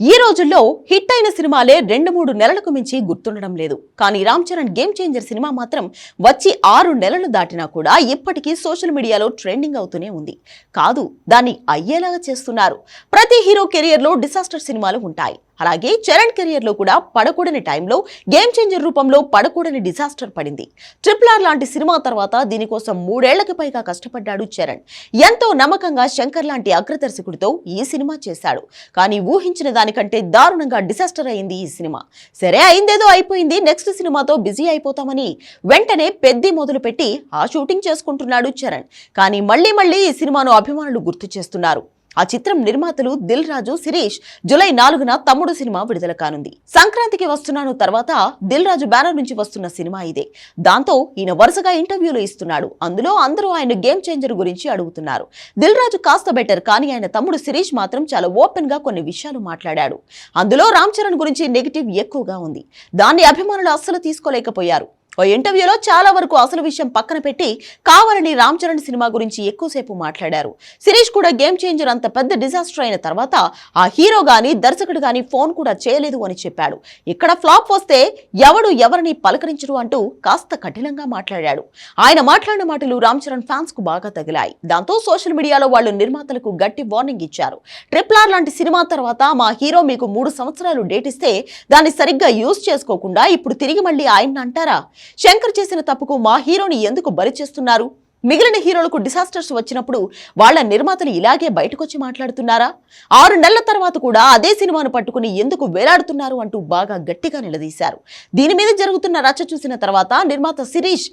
ఈ రోజుల్లో హిట్ అయిన సినిమాలే రెండు మూడు నెలలకు మించి గుర్తుండడం లేదు. కానీ రామ్ చరణ్ గేమ్ చేంజర్ సినిమా మాత్రం వచ్చి ఆరు నెలలు దాటినా కూడా ఇప్పటికీ సోషల్ మీడియాలో ట్రెండింగ్ అవుతూనే ఉంది. కాదు దాన్ని అయ్యేలాగా చేస్తున్నారు. ప్రతి హీరో కెరియర్లో డిసాస్టర్ సినిమాలు ఉంటాయి. అలాగే చరణ్ కెరియర్లో కూడా పడకూడని టైంలో గేమ్ చేంజర్ రూపంలో పడకూడని డిసాస్టర్ పడింది. ట్రిపుల్ ఆర్ లాంటి సినిమా తర్వాత దీనికోసం మూడేళ్ళకు పైగా కష్టపడ్డాడు చరణ్. ఎంతో నమ్మకంగా శంకర్ లాంటి అగ్రదర్శకుడితో ఈ సినిమా చేశాడు. కానీ ఊహించిన దానికంటే దారుణంగా డిసాస్టర్ అయింది ఈ సినిమా. సరే అయిందేదో అయిపోయింది. నెక్స్ట్ సినిమాతో బిజీ అయిపోతామని వెంటనే పెద్ది మొదలుపెట్టి ఆ షూటింగ్ చేసుకుంటున్నాడు చరణ్. కానీ మళ్ళీ మళ్ళీ ఈ సినిమాను అభిమానులు గుర్తు చేస్తున్నారు. ఆ చిత్రం నిర్మాతలు దిల్ రాజు శిరీష్. జులై నాలుగున తమ్ముడు సినిమా విడుదల కానుంది. సంక్రాంతికి వస్తున్నాను తర్వాత దిల్ రాజు బ్యానర్ నుంచి వస్తున్న సినిమా ఇదే. దాంతో ఈయన వరుసగా ఇంటర్వ్యూలు ఇస్తున్నాడు. అందులో అందరూ ఆయన గేమ్ చేంజర్ గురించి అడుగుతున్నారు. దిల్ రాజు కాస్త బెటర్ కానీ ఆయన తమ్ముడు శిరీష్ మాత్రం చాలా ఓపెన్గా కొన్ని విషయాలు మాట్లాడాడు. అందులో రామ్ చరణ్ గురించి నెగిటివ్ ఎక్కువగా ఉంది. దాన్ని అభిమానులు అస్సలు తీసుకోలేకపోయారు. ఓ ఇంటర్వ్యూలో చాలా వరకు అసలు విషయం పక్కన పెట్టి కావాలని రామ్ చరణ్ సినిమా గురించి ఎక్కువసేపు మాట్లాడారు. శిరీష్ కూడా గేమ్ చేంజర్ అంత పెద్ద డిజాస్టర్ అయిన తర్వాత ఆ హీరో గాని దర్శకుడు గాని ఫోన్ కూడా చేయలేదు అని చెప్పాడు. ఇక్కడ ఫ్లాప్ వస్తే ఎవడు ఎవరిని పలకరించడు అంటూ కాస్త కఠినంగా మాట్లాడాడు. ఆయన మాట్లాడిన మాటలు రామ్ చరణ్ ఫ్యాన్స్కు బాగా తగిలాయి. దాంతో సోషల్ మీడియాలో వాళ్ళు నిర్మాతలకు గట్టి వార్నింగ్ ఇచ్చారు. ట్రిపుల్ ఆర్ లాంటి సినిమా తర్వాత మా హీరో మీకు మూడు సంవత్సరాలు డేట్ ఇస్తే దాన్ని సరిగ్గా యూజ్ చేసుకోకుండా ఇప్పుడు తిరిగి మళ్ళీ ఆయన అంటారా? శంకర్ చేసిన తప్పుకు మా హీరోని ఎందుకు బలి చేస్తున్నారు? మిగిలిన హీరోలకు డిసాస్టర్స్ వచ్చినప్పుడు వాళ్ళ నిర్మాతలు ఇలాగే బయటకొచ్చి మాట్లాడుతున్నారా? ఆరు నెలల తర్వాత కూడా అదే సినిమాను పట్టుకుని ఎందుకు వేలాడుతున్నారు అంటూ బాగా గట్టిగా నిలదీశారు. దీని మీద జరుగుతున్న రచ్చ చూసిన తర్వాత నిర్మాత శిరీష్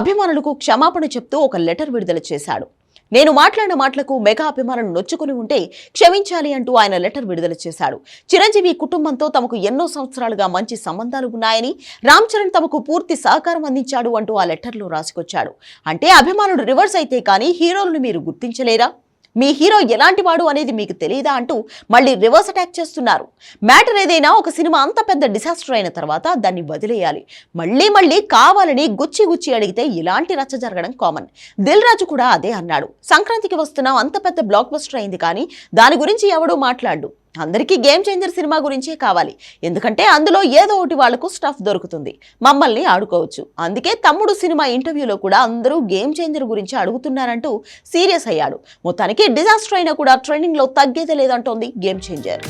అభిమానులకు క్షమాపణ చెప్తూ ఒక లెటర్ విడుదల చేశాడు. నేను మాట్లాడిన మాటలకు మెగా అభిమానులు నొచ్చుకుని ఉంటే క్షమించాలి అంటూ ఆయన లెటర్ విడుదల చేశాడు. చిరంజీవి కుటుంబంతో తమకు ఎన్నో సంవత్సరాలుగా మంచి సంబంధాలు ఉన్నాయని రామ్ చరణ్ తమకు పూర్తి సహకారం అందించాడు అంటూ ఆ లెటర్లో రాసుకొచ్చాడు. అంటే అభిమానుడు రివర్స్ అయితే కానీ హీరోలను మీరు గుర్తించలేరా? మీ హీరో ఎలాంటి వాడు అనేది మీకు తెలియదా అంటూ మళ్ళీ రివర్స్ అటాక్ చేస్తున్నారు. మ్యాటర్ ఏదైనా ఒక సినిమా అంత పెద్ద డిసాస్టర్ అయిన తర్వాత దాన్ని వదిలేయాలి. మళ్ళీ మళ్ళీ కావాలని గుచ్చి గుచ్చి అడిగితే ఇలాంటి రచ్చ జరగడం కామన్. దిల్ రాజు కూడా అదే అన్నాడు. సంక్రాంతికి వస్తున్నాం అంత పెద్ద బ్లాక్ బస్టర్ అయింది కానీ దాని గురించి ఎవడూ మాట్లాడు అందరికీ గేమ్ చేంజర్ సినిమా గురించే కావాలి. ఎందుకంటే అందులో ఏదో ఒకటి వాళ్ళకు స్టఫ్ దొరుకుతుంది. మమ్మల్ని ఆడుకోవచ్చు. అందుకే తమ్ముడు సినిమా ఇంటర్వ్యూలో కూడా అందరూ గేమ్ చేంజర్ గురించి అడుగుతున్నారంటూ సీరియస్ అయ్యాడు. మొత్తానికి డిజాస్టర్ అయినా కూడా ట్రైనింగ్లో తగ్గేది తగ్గేదే లేదంటోంది గేమ్ చేంజర్.